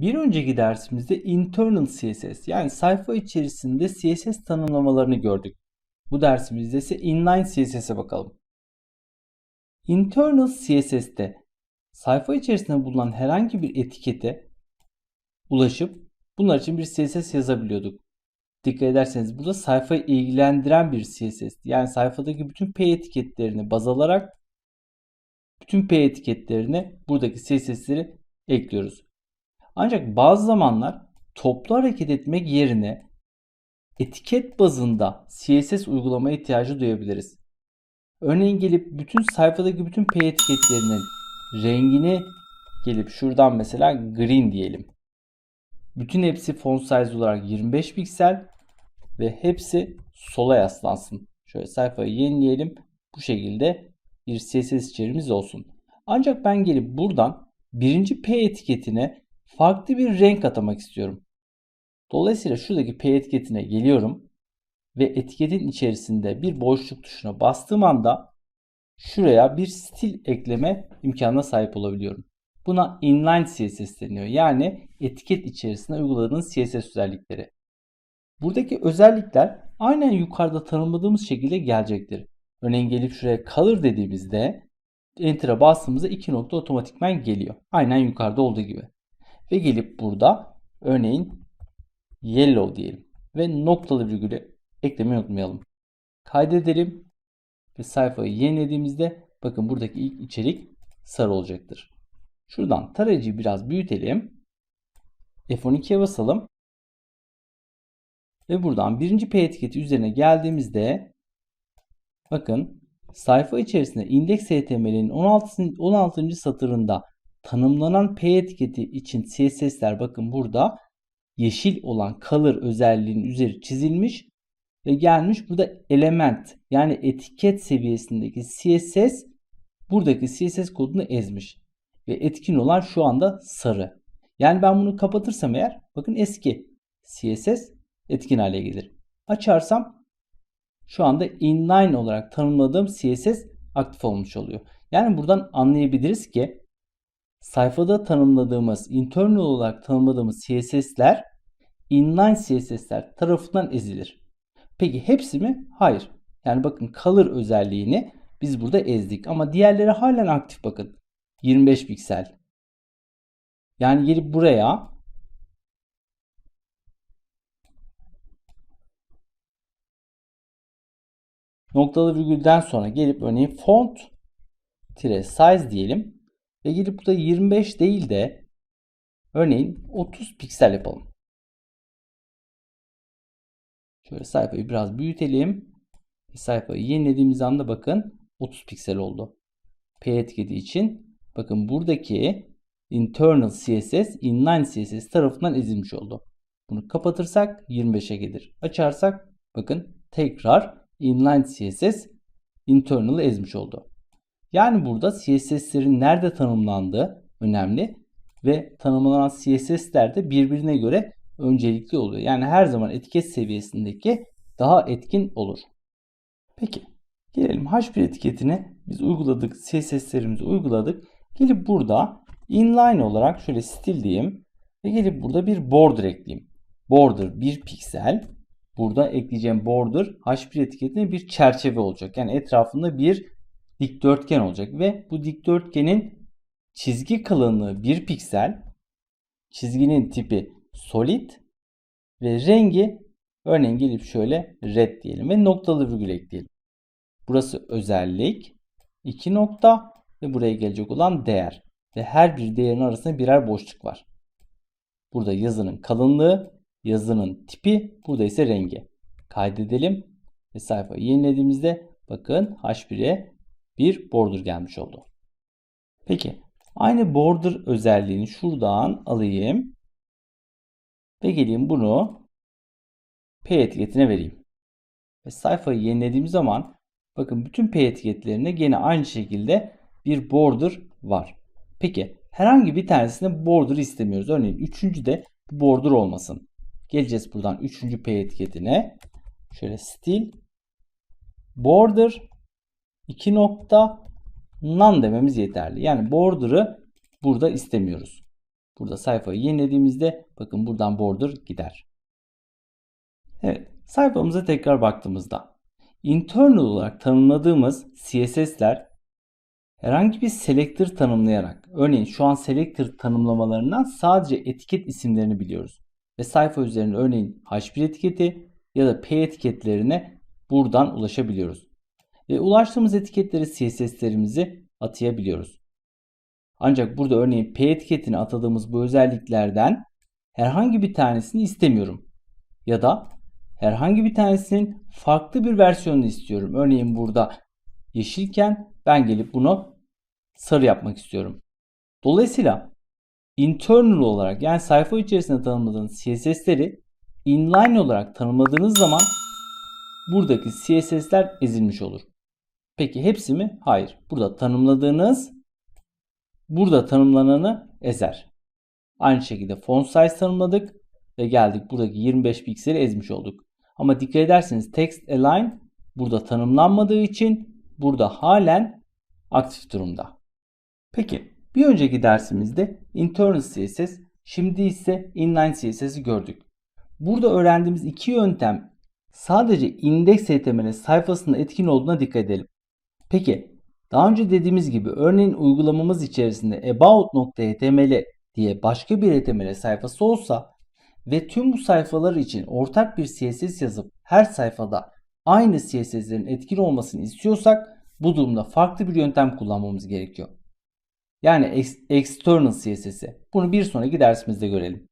Bir önceki dersimizde internal CSS yani sayfa içerisinde CSS tanımlamalarını gördük. Bu dersimizde ise inline CSS'e bakalım. Internal CSS'te sayfa içerisinde bulunan herhangi bir etikete ulaşıp bunlar için bir CSS yazabiliyorduk. Dikkat ederseniz burada sayfayı ilgilendiren bir CSS. Yani sayfadaki bütün P etiketlerini baz alarak bütün P etiketlerine buradaki CSS'leri ekliyoruz. Ancak bazı zamanlar toplu hareket etmek yerine etiket bazında CSS uygulamaya ihtiyacı duyabiliriz. Örneğin gelip bütün sayfadaki bütün P etiketlerinin rengini gelip şuradan mesela green diyelim. Bütün hepsi font size olarak 25 piksel ve hepsi sola yaslansın. Şöyle sayfayı yenileyelim. Bu şekilde bir CSS içeriğimiz olsun. Ancak ben gelip buradan birinci P etiketine farklı bir renk atamak istiyorum. Dolayısıyla şuradaki P etiketine geliyorum ve etiketin içerisinde bir boşluk tuşuna bastığım anda şuraya bir stil ekleme imkanına sahip olabiliyorum. Buna inline CSS deniyor. Yani etiket içerisinde uyguladığınız CSS özellikleri. Buradaki özellikler aynen yukarıda tanımladığımız şekilde gelecektir. Örneğin gelip şuraya color dediğimizde Enter'a bastığımızda iki nokta otomatikman geliyor. Aynen yukarıda olduğu gibi. Ve gelip burada örneğin yellow diyelim. Ve noktalı virgülü eklemeyi unutmayalım. Kaydedelim. Ve sayfayı yenilediğimizde bakın buradaki ilk içerik sarı olacaktır. Şuradan tarayıcıyı biraz büyütelim. F12'ye basalım. Ve buradan birinci P etiketi üzerine geldiğimizde bakın sayfa içerisinde index HTML'in 16. 16. satırında tanımlanan P etiketi için CSS'ler bakın burada yeşil olan color özelliğinin üzeri çizilmiş ve gelmiş burada element yani etiket seviyesindeki CSS buradaki CSS kodunu ezmiş ve etkin olan şu anda sarı. Yani ben bunu kapatırsam eğer bakın eski CSS etkin hale gelir. Açarsam şu anda inline olarak tanımladığım CSS aktif olmuş oluyor. Yani buradan anlayabiliriz ki sayfada tanımladığımız, internal olarak tanımladığımız CSS'ler inline CSS'ler tarafından ezilir. Peki hepsi mi? Hayır. Yani bakın color özelliğini biz burada ezdik ama diğerleri halen aktif bakın. 25 piksel. Yani gelip buraya noktalı virgülden sonra gelip örneğin font tire size diyelim ve gelip burada 25 değil de örneğin 30 piksel yapalım. Şöyle sayfayı biraz büyütelim. Sayfayı yenilediğimiz anda bakın 30 piksel oldu. P etiketi için bakın buradaki internal CSS inline CSS tarafından ezilmiş oldu. Bunu kapatırsak 25'e gelir. Açarsak bakın tekrar inline CSS internal'ı ezmiş oldu. Yani burada CSS'lerin nerede tanımlandığı önemli ve tanımlanan CSS'ler de birbirine göre öncelikli oluyor. Yani her zaman etiket seviyesindeki daha etkin olur. Peki gelelim H1 etiketine biz uyguladık CSS'lerimizi uyguladık. Gelip burada inline olarak şöyle stil diyeyim ve gelip burada bir border ekleyeyim. Border 1 piksel. Burada ekleyeceğim border H1 etiketine bir çerçeve olacak. Yani etrafında bir dikdörtgen olacak ve bu dikdörtgenin çizgi kalınlığı 1 piksel. Çizginin tipi solid ve rengi örneğin gelip şöyle red diyelim ve noktalı virgül ekleyelim. Burası özellik, iki nokta ve buraya gelecek olan değer ve her bir değerin arasında birer boşluk var. Burada yazının kalınlığı, yazının tipi, burada ise rengi. Kaydedelim ve sayfayı yenilediğimizde bakın H1'e bir border gelmiş oldu. Peki aynı border özelliğini şuradan alayım ve geleyim bunu P etiketine vereyim. Ve sayfayı yenilediğim zaman bakın bütün P etiketlerinde gene aynı şekilde bir border var. Peki herhangi bir tanesinde border istemiyoruz. Örneğin üçüncü de border olmasın. Geleceğiz buradan üçüncü P etiketine. Şöyle stil border 2 nokta none dememiz yeterli. Yani border'ı burada istemiyoruz. Burada sayfayı yenilediğimizde bakın buradan border gider. Evet, sayfamıza tekrar baktığımızda internal olarak tanımladığımız CSS'ler herhangi bir selector tanımlayarak örneğin şu an selector tanımlamalarından sadece etiket isimlerini biliyoruz. Ve sayfa üzerinde örneğin H1 etiketi ya da P etiketlerine buradan ulaşabiliyoruz. Ve ulaştığımız etiketleri CSS'lerimizi atayabiliyoruz. Ancak burada örneğin P etiketini atadığımız bu özelliklerden herhangi bir tanesini istemiyorum. Ya da herhangi bir tanesinin farklı bir versiyonunu istiyorum. Örneğin burada yeşilken ben gelip bunu sarı yapmak istiyorum. Dolayısıyla internal olarak yani sayfa içerisinde tanımladığınız CSS'leri inline olarak tanımladığınız zaman buradaki CSS'ler ezilmiş olur. Peki hepsi mi? Hayır. Burada tanımladığınız burada tanımlananı ezer. Aynı şekilde font size tanımladık ve geldik buradaki 25 pikseli ezmiş olduk. Ama dikkat ederseniz text align burada tanımlanmadığı için burada halen aktif durumda. Peki bir önceki dersimizde internal CSS şimdi ise inline CSS'i gördük. Burada öğrendiğimiz iki yöntem sadece index HTML sayfasında etkin olduğuna dikkat edelim. Peki daha önce dediğimiz gibi örneğin uygulamamız içerisinde about.html diye başka bir HTML sayfası olsa ve tüm bu sayfalar için ortak bir CSS yazıp her sayfada aynı CSS'lerin etkin olmasını istiyorsak bu durumda farklı bir yöntem kullanmamız gerekiyor. Yani ex- external CSS'i. Bunu bir sonraki dersimizde görelim.